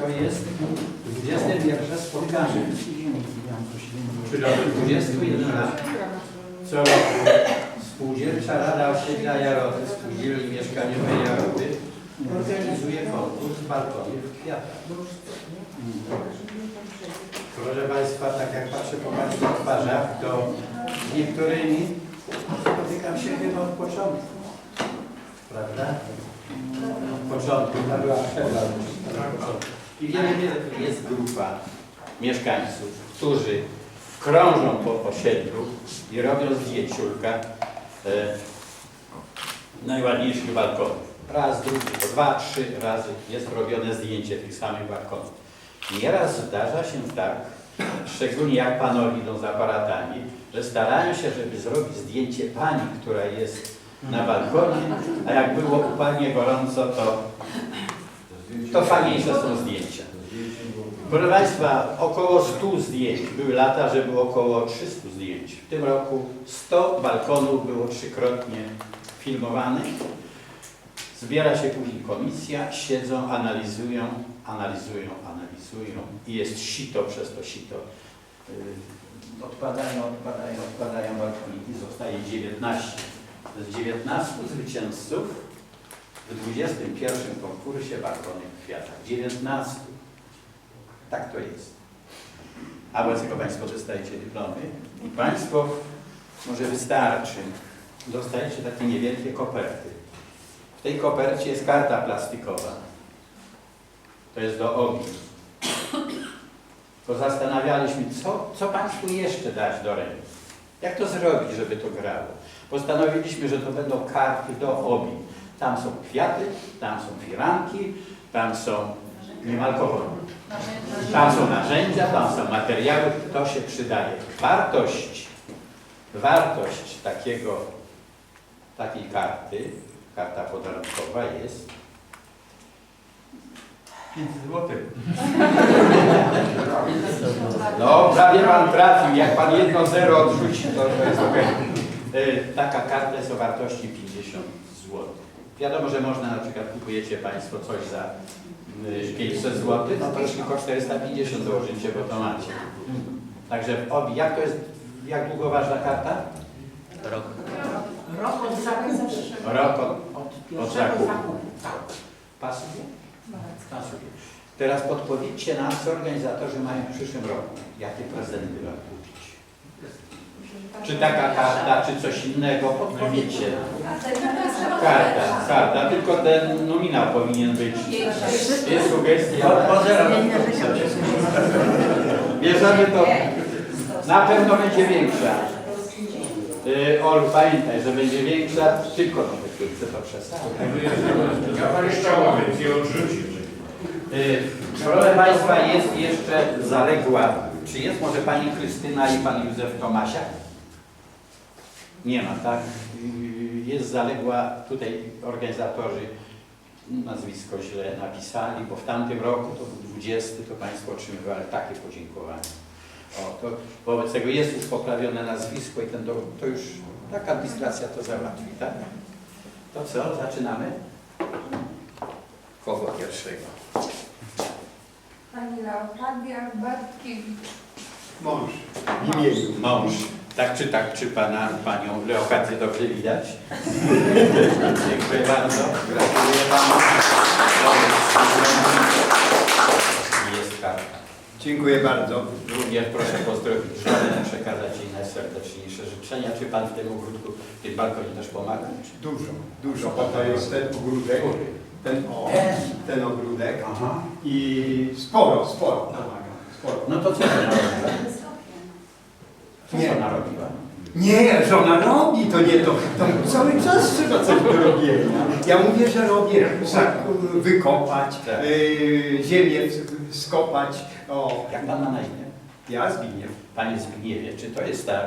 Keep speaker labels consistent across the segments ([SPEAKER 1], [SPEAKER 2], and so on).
[SPEAKER 1] to jest 21 spotkanie. 21 lat. Co roku Spółdzielcza Rada Osiedla Jaroty, Spółdzielni Mieszkaniowej Jaroty organizuje konkurs balkonów w kwiatach. Proszę Państwa, tak jak patrzę po Państwa twarzach, to z niektórymi spotykam się chyba od początku. Prawda? Od początku, ta była przerwa. I wiele, wiele jest grupa mieszkańców, którzy krążą po osiedlu i robią zdjęciulka e, najładniejszych balkonów. Raz, drugi, dwa, trzy razy jest robione zdjęcie tych samych balkonów. Nieraz zdarza się tak, szczególnie jak panowie idą z aparatami, że starają się, żeby zrobić zdjęcie pani, która jest na balkonie, a jak było upalnie gorąco, to, to fajniejsze są zdjęcia. Proszę Państwa, około 100 zdjęć. Były lata, że było około 300 zdjęć. W tym roku 100 balkonów było trzykrotnie filmowanych. Zbiera się później komisja, siedzą, analizują, analizują, analizują i jest sito przez to sito. Yy, Odpadają, odpadają, odpadają balkoniki, zostaje 19. Z 19 zwycięzców w 21 konkursie balkony w kwiatach. 19. Tak to jest. A wobec tego Państwo dostajecie dyplomy i Państwo może wystarczy. Dostajecie takie niewielkie koperty. W tej kopercie jest karta plastikowa. To jest do ogień. To zastanawialiśmy, co, co Państwu jeszcze dać do ręki. Jak to zrobić, żeby to grało? Postanowiliśmy, że to będą karty do ogień. Tam są kwiaty, tam są firanki, tam są nie. Tam są narzędzia, tam są materiały, to się przydaje. Wartość, wartość takiego, takiej karty, karta podarunkowa jest 5 zł. No, prawie Pan trafił. Jak Pan jedno zero odrzuci, to, to jest ok. Taka karta jest o wartości 50 zł. Wiadomo, że można, na przykład kupujecie Państwo coś za y, 500 zł, no to już tylko 450 dołożycie, bo to macie. Także obi, jak to jest, jak długo ważna karta? Rok.
[SPEAKER 2] Rok od zakupu.
[SPEAKER 1] Rok od, od
[SPEAKER 2] Pierwszego
[SPEAKER 1] zakupu.
[SPEAKER 2] zakupu.
[SPEAKER 1] Pasuje? Pasuje. Teraz podpowiedzcie nam, co organizatorzy mają w przyszłym roku. Jakie prezenty wam kupić? Czy taka karta, czy coś innego? Podpowiedzcie. Karta, karta, tylko ten nominał powinien być. Jest sugestia. Bierzemy to. Na pewno będzie większa. Yy, Olu, pamiętaj, że będzie większa, tylko no chcę to przesadzać.
[SPEAKER 3] Ja pan chciał, więc je odrzucił.
[SPEAKER 1] Yy, Proszę Państwa, jest jeszcze zaległa. Czy jest może Pani Krystyna i Pan Józef Tomasiak? Nie ma, tak? Jest zaległa, tutaj organizatorzy nazwisko źle napisali, bo w tamtym roku, to był 20, to Państwo otrzymywali takie podziękowanie. O, to wobec tego jest już poprawione nazwisko i ten dowód, to już taka administracja to załatwi, tak? To co, zaczynamy? Kogo pierwszego?
[SPEAKER 4] Pani Leokadia Bartkiewicz.
[SPEAKER 5] Mąż. W imieniu.
[SPEAKER 1] Mąż. Tak czy tak, czy pana, panią Leokadię dobrze widać? Dziękuję bardzo. Gratuluję panu. Jest karta.
[SPEAKER 5] Dziękuję bardzo.
[SPEAKER 1] Również proszę pozdrowić żonę, przekazać jej najserdeczniejsze życzenia. Czy pan w tym ogródku, w tym balkonie też pomaga?
[SPEAKER 5] Dużo, dużo. Bo to jest ten ogródek, ten o, ten ogródek
[SPEAKER 1] Aha.
[SPEAKER 5] i sporo, sporo pomagam. Sporo.
[SPEAKER 1] No to co? Co
[SPEAKER 5] Nie.
[SPEAKER 1] ona robiła?
[SPEAKER 5] Nie, żona robi, to nie to. To cały czas trzeba coś do robienia. Ja mówię, że robię, wykopać,
[SPEAKER 1] Tak.
[SPEAKER 5] y, ziemię skopać. O,
[SPEAKER 1] Jak pan ma na imię?
[SPEAKER 5] ja Zbigniew.
[SPEAKER 1] Panie Zbigniewie, czy to jest tak,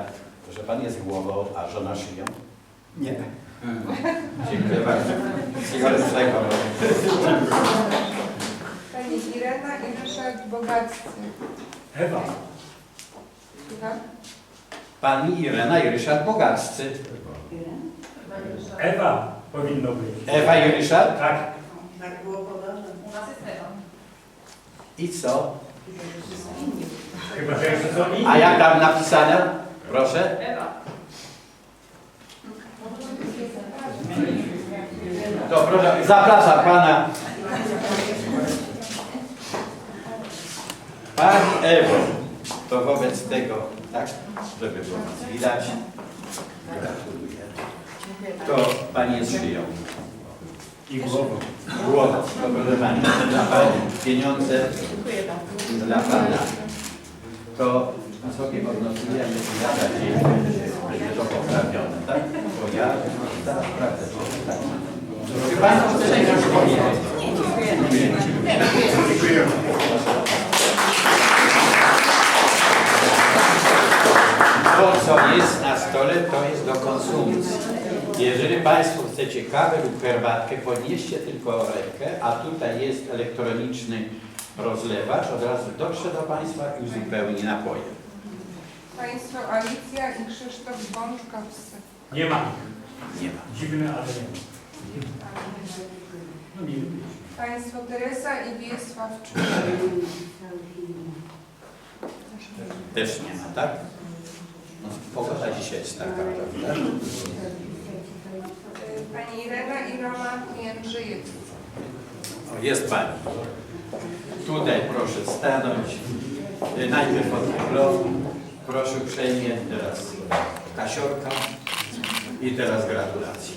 [SPEAKER 1] że pan jest głową, a żona szyją?
[SPEAKER 5] Nie.
[SPEAKER 1] Dziękuję bardzo. Psychologicznego.
[SPEAKER 4] Pani Irena i Ryszard Bogaccy.
[SPEAKER 3] Ewa.
[SPEAKER 4] Słucham?
[SPEAKER 1] Pani Irena i Ryszard Bogaccy.
[SPEAKER 3] Ewa powinno być.
[SPEAKER 1] Ewa i Ryszard?
[SPEAKER 3] Tak.
[SPEAKER 2] Tak było podane.
[SPEAKER 6] U nas jest Ewa.
[SPEAKER 1] I co?
[SPEAKER 3] Chyba, że jeszcze są inni.
[SPEAKER 1] A jak tam napisane? Proszę. To proszę, zapraszam pana. Pani Ewo, to wobec tego, tak, żeby było nas widać. Gratuluję. To pani jest szyją.
[SPEAKER 3] I głową.
[SPEAKER 1] Głowa, to proszę pani, dla pani pieniądze dla pana. To sobie odnotujemy i będzie, będzie to poprawione, tak? Bo ja teraz sprawdzę, to tak. Czy państwo chce coś powiedzieć?
[SPEAKER 3] Dziękuję.
[SPEAKER 1] To, co jest na stole, to jest do konsumpcji. Jeżeli Państwo chcecie kawę lub herbatkę, podnieście tylko rękę, a tutaj jest elektroniczny rozlewacz, od razu dotrze do Państwa i uzupełni napoje.
[SPEAKER 4] Państwo Alicja i Krzysztof Bączkowski.
[SPEAKER 3] Nie ma.
[SPEAKER 1] Nie ma.
[SPEAKER 3] Dziwne, ale nie ma. No nie.
[SPEAKER 4] Państwo Teresa i Wiesław Czubek.
[SPEAKER 1] Też nie ma, tak? No, pogoda dzisiaj jest taka, prawda?
[SPEAKER 4] Pani Irena i Roman Jędrzejewicz.
[SPEAKER 1] O, jest Pani. Tutaj proszę stanąć. Najpierw od dyplomu. Proszę uprzejmie, teraz Kasiorka i teraz gratulacje.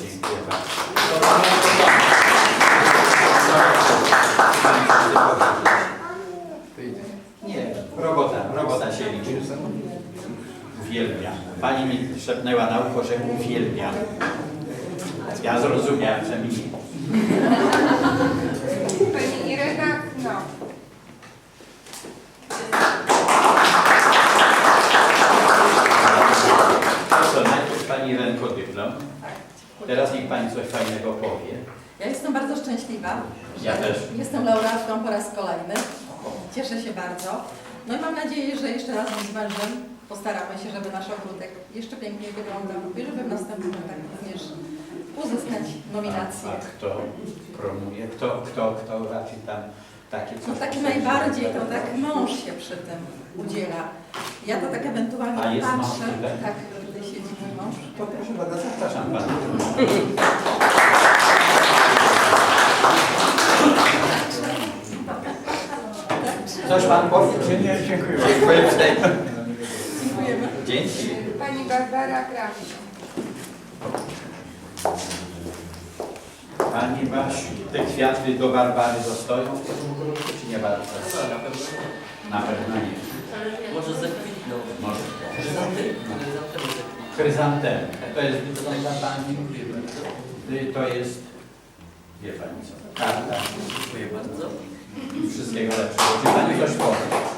[SPEAKER 1] Dziękuję bardzo. Nie, robota, robota się liczy. Uwielbiam. Pani mi szepnęła na ucho, że uwielbiam. Ja zrozumiałem, że mi
[SPEAKER 4] Pani Irena no.
[SPEAKER 1] To najpierw Pani Renko dyplom. Teraz niech Pani coś fajnego powie.
[SPEAKER 2] Ja jestem bardzo szczęśliwa.
[SPEAKER 1] Ja też.
[SPEAKER 2] Jestem laureatką po raz kolejny. Cieszę się bardzo. No i mam nadzieję, że jeszcze razem z mężem postaramy się, żeby nasz ogródek jeszcze piękniej wyglądał i żeby w następnym latach również uzyskać nominację.
[SPEAKER 1] A, a kto promuje? Kto, kto, kto raczej tam takie coś...
[SPEAKER 2] No tak najbardziej to tak mąż się przy tym udziela. Ja to tak ewentualnie
[SPEAKER 1] A jest mąż
[SPEAKER 2] patrzę.
[SPEAKER 1] tutaj?
[SPEAKER 2] Tak, tutaj siedzi mój mąż.
[SPEAKER 1] To proszę bardzo, zapraszam Pana. Coś Pan powie? Czy nie? Dziękuję. Dziękuję Dzięki.
[SPEAKER 4] Pani Barbara Krawczyk.
[SPEAKER 1] Pani Basiu, te kwiaty do Barbary dostoją w tym ogródku, czy nie bardzo?
[SPEAKER 6] Na pewno
[SPEAKER 1] Na pewno nie.
[SPEAKER 6] może zakwitną.
[SPEAKER 1] Może.
[SPEAKER 6] Chryzantemy zakwitną.
[SPEAKER 1] Chryzantem. To jest wygląda Pani, to jest, wie Pani co, karta.
[SPEAKER 6] Dziękuję bardzo.
[SPEAKER 1] Wszystkiego lepszego. Czy Pani coś powie?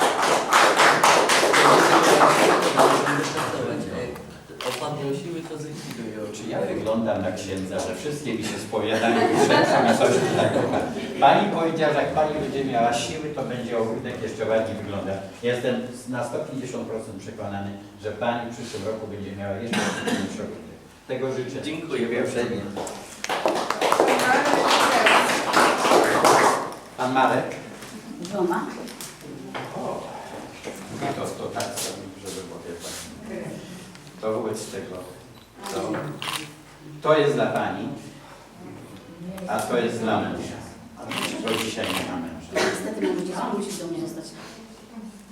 [SPEAKER 6] Opadną siły, to zlikwiduję
[SPEAKER 1] Czy ja wyglądam na księdza, że wszystkie mi się spowiadają i szepczą mi coś takiego. Pani powiedziała, że jak Pani będzie miała siły, to będzie ogródek jeszcze ładniej wyglądał. Jestem na 150% przekonany, że Pani w przyszłym roku będzie miała jeszcze lepszy ogródek. Tego życzę.
[SPEAKER 6] Dziękuję
[SPEAKER 1] uprzejmie. Pan Marek?
[SPEAKER 7] Żona?
[SPEAKER 1] No to, to tak sobie, żeby było wie Pani. To wobec tego, to, to jest dla Pani, a to jest dla męża. To dzisiaj nie ma męża.
[SPEAKER 7] Niestety mój dziecko musi do mnie zostać.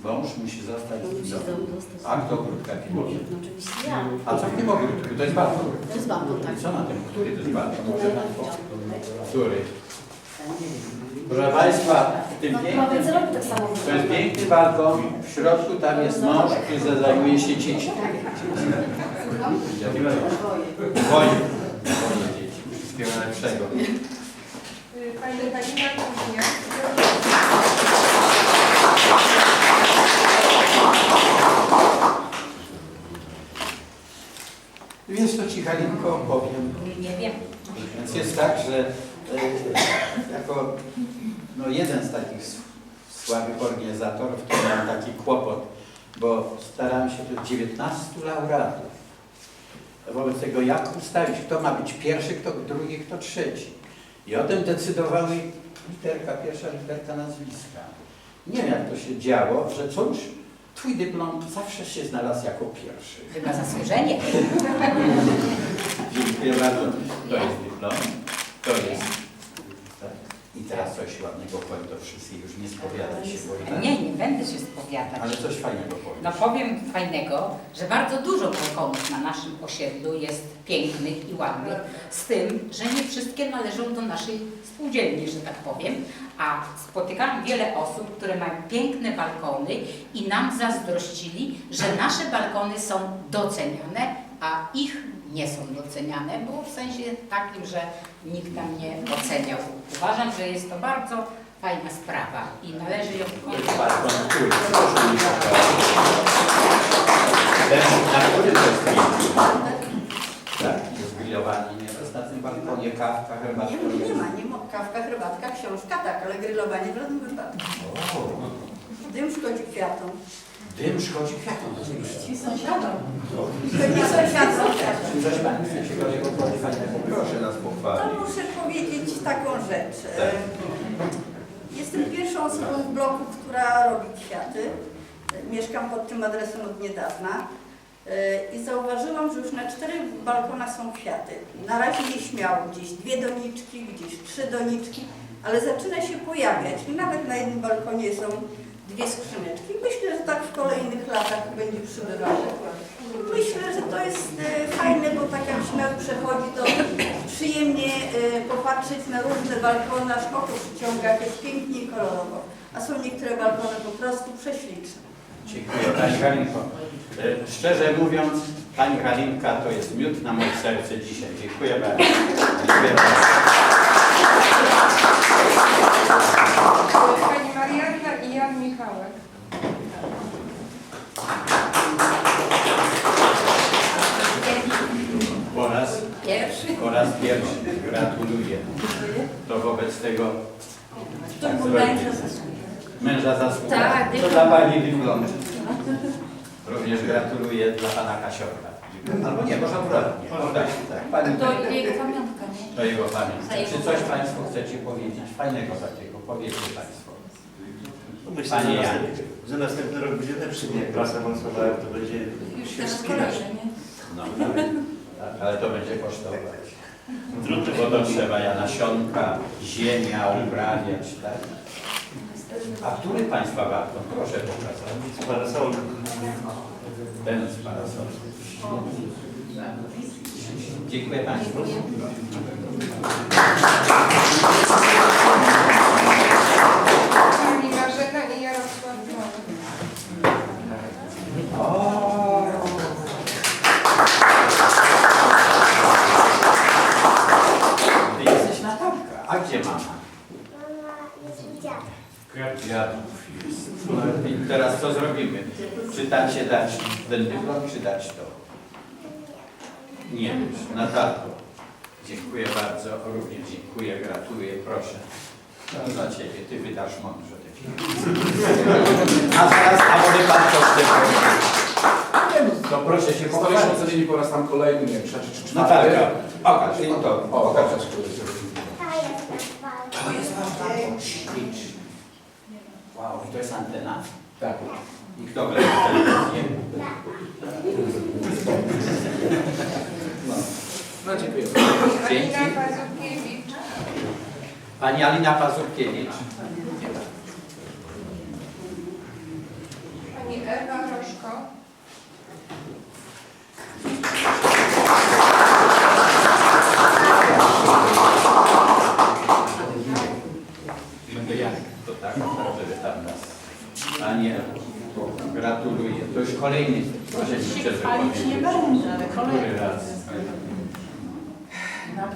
[SPEAKER 1] Mąż musi zostać
[SPEAKER 7] Musi
[SPEAKER 1] do
[SPEAKER 7] do mnie zostać.
[SPEAKER 1] A kto ogródka pilnuje?
[SPEAKER 7] No oczywiście ja.
[SPEAKER 1] A co w tym ogródku? To jest balkon.
[SPEAKER 7] To jest balkon, tak.
[SPEAKER 1] Co na tym? Który to jest balkon? Może? Który? Proszę Państwa, w tym
[SPEAKER 7] No
[SPEAKER 1] pięknym
[SPEAKER 7] tak.
[SPEAKER 1] To jest piękny balkon, w środku tam jest mąż, który zajmuje się dziećmi.
[SPEAKER 7] Słucham? Dwoje.
[SPEAKER 1] Dwoje. Dwoje dzieci. Wszystkiego lepszego.
[SPEAKER 4] Y, Pani Halina.
[SPEAKER 1] Więc to Ci Halinko opowiem.
[SPEAKER 7] Nie wiem.
[SPEAKER 1] Więc jest tak, że e, jako no, jeden z takich słabych organizatorów to miałem taki kłopot, bo starałem się do 19 laureatów. Wobec tego jak ustalić, kto ma być pierwszy, kto drugi, kto trzeci. I o tym decydowały literka, pierwsza literka nazwiska. Nie wiem, jak to się działo, że coś, twój dyplom zawsze się znalazł jako pierwszy.
[SPEAKER 7] Chyba zasłużenie.
[SPEAKER 1] Dziękuję bardzo. To jest dyplom. To jest. Teraz coś ładnego powiem do wszystkich, już nie spowiadać się, bo tak.
[SPEAKER 7] Nie, nie będę się spowiadać.
[SPEAKER 1] Ale coś fajnego powiem.
[SPEAKER 7] No powiem fajnego, że bardzo dużo balkonów na naszym osiedlu jest pięknych i ładnych, z tym, że nie wszystkie należą do naszej spółdzielni, że tak powiem, a spotykam wiele osób, które mają piękne balkony i nam zazdrościli, że nasze balkony są doceniane, a ich nie są doceniane, bo w sensie takim, że nikt tam nie oceniał. Uważam, że jest to bardzo fajna sprawa i należy ją
[SPEAKER 1] który? Ten, na którym to jest? Tak, jest grillowany nieraz na tym balkonie, kawka, herbatka.
[SPEAKER 8] Nie, nie ma, nie ma. Kawka, herbatka, książka, tak, ale grillowanie w żadnym wypadku. Dym szkodzi kwiatom.
[SPEAKER 1] Dym szkodzi kwiatom, oczywiście.
[SPEAKER 2] Ci sąsiadom.
[SPEAKER 8] To nie sąsiadom.
[SPEAKER 1] Proszę nas
[SPEAKER 8] To
[SPEAKER 1] pochwalić.
[SPEAKER 8] muszę powiedzieć taką rzecz.
[SPEAKER 1] Tak.
[SPEAKER 8] Jestem pierwszą osobą w bloku, która robi kwiaty. Mieszkam pod tym adresem od niedawna. E, I zauważyłam, że już na czterech balkonach są kwiaty. Na razie nie śmiało, gdzieś dwie doniczki, gdzieś trzy doniczki, ale zaczyna się pojawiać. I nawet na jednym balkonie są dwie skrzyneczki. Myślę, że tak w kolejnych latach będzie przybywało. Myślę, że to jest e, fajne, bo tak jak śmiał przechodzi, to przyjemnie e, popatrzeć na różne balkony, aż oko przyciąga, jak jest pięknie i kolorowo. A są niektóre balkony po prostu prześliczne.
[SPEAKER 1] Dziękuję Pani Halinko. E, Szczerze mówiąc, Pani Halinka to jest miód na moje serce dzisiaj. Dziękuję bardzo. Dziękuję bardzo.
[SPEAKER 4] Pani Marianna i Jan Michałek.
[SPEAKER 1] Po raz,
[SPEAKER 8] Pierwszy.
[SPEAKER 1] po raz pierwszy gratuluję. To wobec tego
[SPEAKER 8] To
[SPEAKER 1] Tak,
[SPEAKER 8] był
[SPEAKER 1] zrobię.
[SPEAKER 8] męża zasługi.
[SPEAKER 1] męża zasługa.
[SPEAKER 8] Tak,
[SPEAKER 1] To dla Pani dyplom. Również gratuluję dla Pana Kasiorka. Albo nie, może odwrotnie. Tak, tak. Pani
[SPEAKER 7] To jego pamiątka, nie?
[SPEAKER 1] To jego
[SPEAKER 7] jego
[SPEAKER 1] Czy coś. Państwo chcecie powiedzieć? Fajnego takiego. Powiedzcie Państwo.
[SPEAKER 9] Myślę,
[SPEAKER 1] Panie
[SPEAKER 9] że, następny, że następny rok będzie lepszy, nie? Jak Klasa awansowała, to będzie
[SPEAKER 2] Już
[SPEAKER 9] się
[SPEAKER 2] teraz kolejne, nie?
[SPEAKER 1] No, tak, ale to będzie kosztować.
[SPEAKER 9] Trudno
[SPEAKER 1] Bo to trzeba ja nasionka, ziemia uprawiać, tak? A który Państwa balkon? Proszę pokazać.
[SPEAKER 9] z parasolem.
[SPEAKER 1] Ten z parasolem. Dziękuję Państwu.
[SPEAKER 4] Pani Marzena i Jarosław Dzwonek.
[SPEAKER 1] O! Ty jesteś Natalka. A gdzie mama? Kwiatów jest. No i teraz co zrobimy? Czy tam się dać ten dyplom, czy dać to? Nie wiesz. Natalko. Dziękuję bardzo. Również dziękuję, gratuluję. Proszę. To dla Ciebie. Ty wydasz mądrze te. A zaraz, a może Pan to chce no, proszę się pochwalić.
[SPEAKER 10] Stowarzyszenie ocenieni po raz tam kolejny, nie wiem, trzeci czy czwarty.
[SPEAKER 1] Natalka, pokaż. No to,
[SPEAKER 10] O,
[SPEAKER 1] pokaż.
[SPEAKER 10] pokaż, który
[SPEAKER 1] To jest wasz balkon. Śliczny. Wow, i to jest antena?
[SPEAKER 10] Tak.
[SPEAKER 1] I kto ogląda telewizję?
[SPEAKER 10] No dziękuję.
[SPEAKER 1] Dzięki.
[SPEAKER 4] Alina Pazurkiewicz.
[SPEAKER 1] Pani Alina Pazurkiewicz.
[SPEAKER 4] Pani Ewa Roszko.
[SPEAKER 1] Będę ja. To tak, żeby tam nas. Panie, gratuluję. To już kolejny. Proszę mi szczerze
[SPEAKER 7] chwalić nie
[SPEAKER 1] powiedzieć.
[SPEAKER 7] będę, ale
[SPEAKER 1] Który
[SPEAKER 7] kolejny.
[SPEAKER 1] raz?
[SPEAKER 11] Na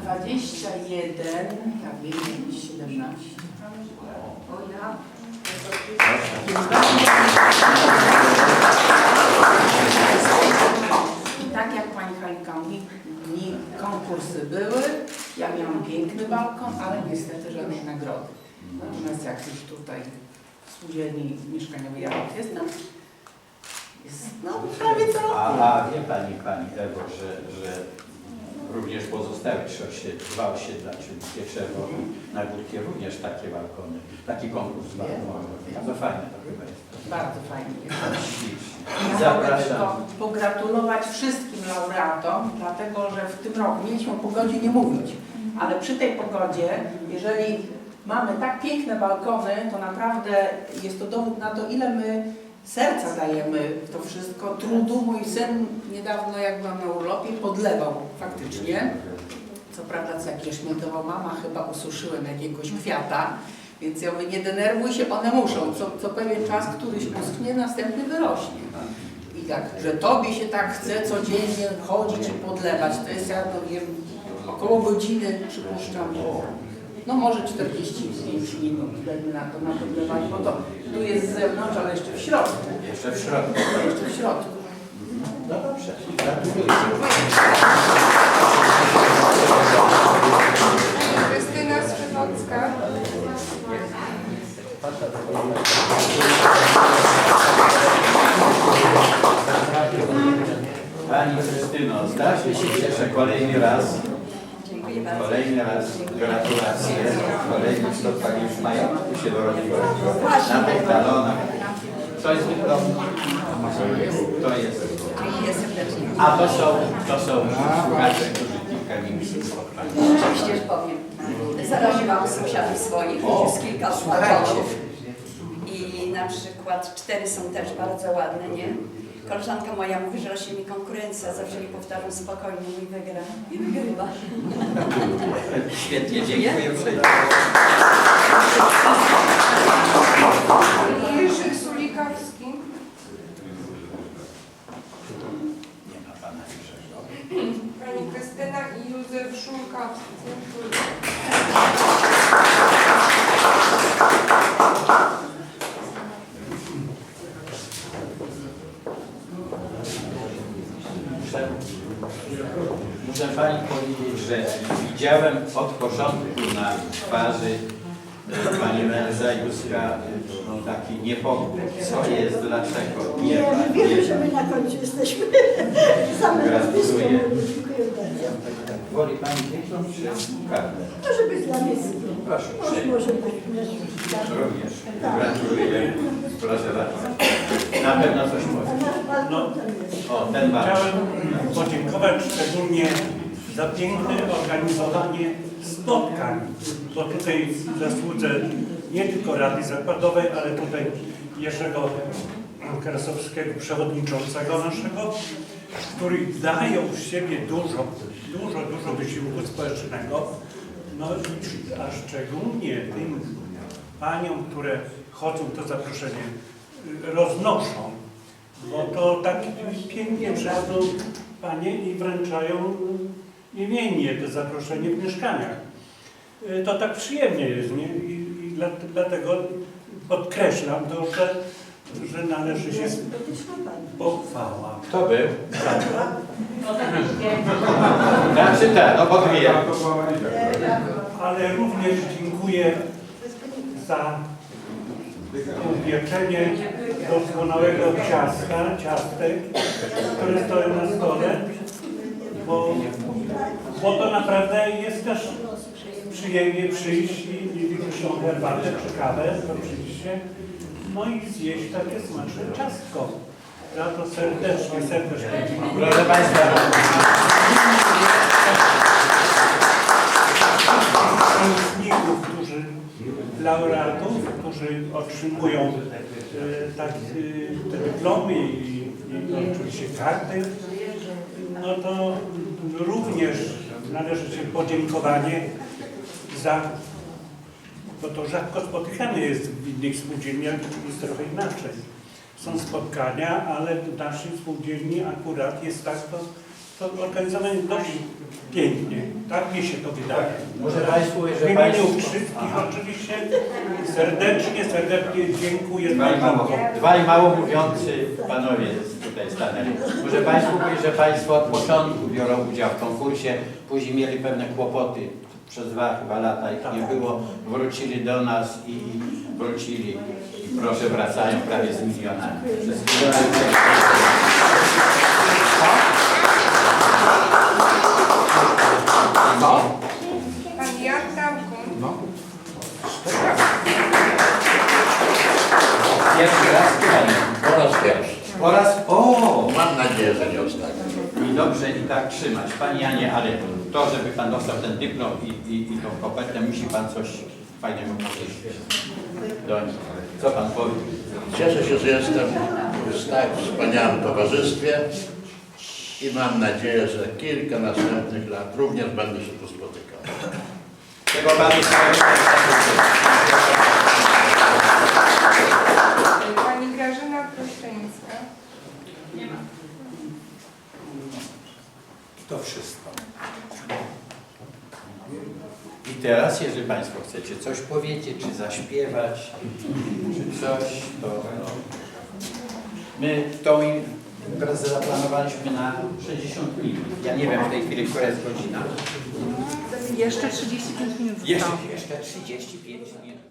[SPEAKER 11] 21, ja wiem, 17.
[SPEAKER 8] O ja.
[SPEAKER 11] I tak jak Pani Halinka mówi, konkursy były, ja miałam piękny balkon, ale niestety żadnej nagrody. Natomiast jak już tutaj w spółdzielni mieszkaniowej ja jestem, jest no prawie co roku.
[SPEAKER 1] a wie Pani, Pani Ewo, że, że również pozostałe trzy osiedla, dwa osiedla, czyli Pieczewo na Górkie również takie balkony, taki konkurs balkonowy. Bardzo fajne to chyba jest.
[SPEAKER 11] Bardzo fajnie. Ja
[SPEAKER 1] Zapraszam.
[SPEAKER 11] tylko pogratulować wszystkim laureatom, dlatego że w tym roku mieliśmy o pogodzie nie mówić, ale przy tej pogodzie, jeżeli mamy tak piękne balkony, to naprawdę jest to dowód na to, ile my serca dajemy w to wszystko, trudu. Mój syn niedawno, jak byłam na urlopie, podlewał faktycznie. Co prawda, co jakieś śmietowo mama chyba ususzyłem jakiegoś kwiata, więc ja mówię, nie denerwuj się, one muszą. Co, co pewien czas któryś uschnie, następny wyrośnie. I tak, że tobie się tak chce codziennie chodzić i podlewać, to jest, ja to wiem, około godziny przypuszczam. No może 45 minut dajmy na to na podlewanie, bo to tu jest z zewnątrz, ale jeszcze w środku.
[SPEAKER 1] Jeszcze w środku.
[SPEAKER 11] Jeszcze w środku.
[SPEAKER 1] No dobrze, gratuluję.
[SPEAKER 4] Krystyna Skrzydłocka.
[SPEAKER 1] Pani Krystyno, strasznie się cieszę kolejny raz. Kolejny raz gratulacje. Kolejny to Pani już mają, tu się dorobiło. Na tych talonach. Coś wygląda. To jest. A to są, to są słuchacze, którzy kilka minut spotkali.
[SPEAKER 8] Oczywiście, że powiem. Zaraziłam sąsiadów swoich, już kilka balkonów. I na przykład cztery są też bardzo ładne, nie? Koleżanka moja mówi, że rośnie mi konkurencja, zawsze jej powtarzam spokojnie, nie wygra. I wygrywa.
[SPEAKER 1] Świetnie, dziękuję.
[SPEAKER 4] Jerzy Sulikowski.
[SPEAKER 1] Nie ma Pana Jerzego.
[SPEAKER 4] Pani Krystyna i Józef Szulkowski.
[SPEAKER 1] Muszę, muszę Pani powiedzieć, że widziałem od początku na twarzy e, Pani Melza Józka e, no, taki niepokój. Co jest, dlaczego? Nie ma, nie
[SPEAKER 12] że
[SPEAKER 1] ma.
[SPEAKER 12] my na końcu jesteśmy same
[SPEAKER 1] Gratuluję.
[SPEAKER 12] nazwisko. Dziękuję bardzo.
[SPEAKER 1] Woli Pani piękną czy kartę?
[SPEAKER 12] Może być dla mnie.
[SPEAKER 1] Proszę
[SPEAKER 12] Może, może być.
[SPEAKER 1] Również. Gratuluję. Proszę bardzo. Na pewno coś
[SPEAKER 12] A jest.
[SPEAKER 1] O, ten wasz.
[SPEAKER 9] Chciałem podziękować szczególnie za piękne organizowanie spotkań, bo tutaj w zasłudze nie tylko Rady Zakładowej, ale tutaj Jerzego Krasowskiego, przewodniczącego naszego, który dają z siebie dużo, dużo, dużo wysiłku społecznego. No i a szczególnie tym paniom, które chodzą to zaproszenie, roznoszą, bo to tak pięknie przychodzą panie i wręczają imiennie to zaproszenie w mieszkaniach. Y, To tak przyjemnie jest, nie? I, i dla, dlatego podkreślam to, że, że należy się pochwała.
[SPEAKER 1] Kto był? Znaczy ten, obok mnie.
[SPEAKER 9] Ale również dziękuję za upieczenie doskonałego ciasta, ciastek, które stoją na stole, bo, bo to naprawdę jest też przyjemnie przyjść i, i wypiszą herbatę czy kawę, oczywiście, no i zjeść takie smaczne ciastko. Za to serdecznie, serdecznie dziękuję.
[SPEAKER 1] Proszę Państwa,
[SPEAKER 9] uczestników, którzy, laureatów, którzy otrzymują e, tak, e, te dyplomy i, i oczywiście karty, no to również należy się podziękowanie za, bo to rzadko spotykane jest w innych spółdzielniach, jest trochę inaczej. Są spotkania, ale w naszej spółdzielni akurat jest tak to, to organizowane dość pięknie. Tak mi się to wydaje.
[SPEAKER 1] Muszę Państwu,
[SPEAKER 9] W
[SPEAKER 1] że
[SPEAKER 9] imieniu
[SPEAKER 1] Państwu...
[SPEAKER 9] wszystkich oczywiście serdecznie, serdecznie dziękuję
[SPEAKER 1] Dwaj mało, dwaj mało mówiący panowie tutaj stanęli. Muszę Państwu powiedzieć, że Państwo od początku biorą udział w konkursie, później mieli pewne kłopoty. Przez dwa chyba lata ich nie było. Wrócili do nas i wrócili. I proszę, wracają prawie z milionami. Wszystkiego najlepszego. Pierwszy raz.
[SPEAKER 13] Po raz pierwszy.
[SPEAKER 1] Oraz, o!
[SPEAKER 13] Mam nadzieję, że nie ostatni.
[SPEAKER 1] I dobrze i tak trzymać. Panie Janie, ale to, żeby Pan dostał ten dyplom i, i, i tą kopertę, musi Pan coś fajnego powiedzieć. Do. Co Pan powie?
[SPEAKER 13] Cieszę się, że jestem w tak wspaniałym towarzystwie i mam nadzieję, że kilka następnych lat również będę się tu spotykał.
[SPEAKER 1] Czego Panu serdecznie
[SPEAKER 4] Pani
[SPEAKER 5] To wszystko.
[SPEAKER 1] I teraz, jeżeli Państwo chcecie coś powiedzieć, czy zaśpiewać, czy coś, to no. my tą imprezę zaplanowaliśmy na 60 minut. Ja nie wiem w tej chwili, która jest godzina.
[SPEAKER 3] Jeszcze 35 minut
[SPEAKER 1] Jeszcze, jeszcze 35 minut.